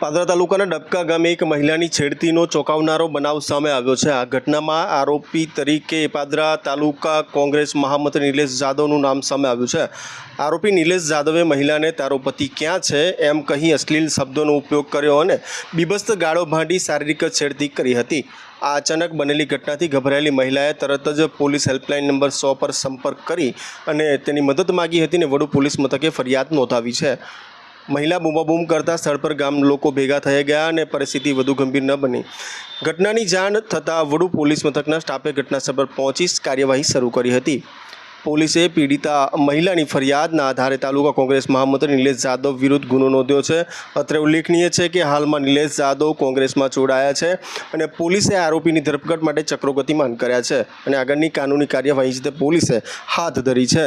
પાદરા તાલુકાના ડબકા ગામે એક મહિલાની છેડતીનો ચોંકાવનારો બનાવ સામે આવ્યો છે. આ ઘટનામાં આરોપી તરીકે પાદરા તાલુકા કોંગ્રેસ મહામંત્રી નિલેશ જાદવનું નામ સામે આવ્યું છે. આરોપી નિલેશ જાદવે મહિલાને તારો પતિ ક્યાં છે એમ કહી અશ્લીલ શબ્દોનો ઉપયોગ કર્યો અને બીભસ્ત ગાળો ભાંડી શારીરિક છેડતી કરી હતી. આ અચાનક બનેલી ઘટનાથી ગભરાયેલી મહિલાએ તરત જ પોલીસ હેલ્પલાઇન નંબર સો પર સંપર્ક કરી અને તેની મદદ માગી હતી ને વડુ પોલીસ મથકે ફરિયાદ નોંધાવી છે. મહિલા બૂમાબૂમ કરતા સ્થળ પર ગામ લોકો ભેગા થઈ ગયા અને પરિસ્થિતિ વધુ ગંભીર ન બની. ઘટનાની જાણ થતાં વડુ પોલીસ મથકના સ્ટાફે ઘટનાસ્થળ પર પહોંચી કાર્યવાહી શરૂ કરી હતી. પોલીસે પીડિતા મહિલાની ફરિયાદના આધારે તાલુકા કોંગ્રેસ મહામંત્રી નિલેશ જાદવ વિરુદ્ધ ગુનો નોંધ્યો છે. અત્રે ઉલ્લેખનીય છે કે હાલમાં નિલેશ જાદવ કોંગ્રેસમાં જોડાયા છે અને પોલીસે આરોપીની ધરપકડ માટે ચક્રો ગતિમાન કર્યા છે અને આગળની કાનૂની કાર્યવાહી જે પોલીસે હાથ ધરી છે.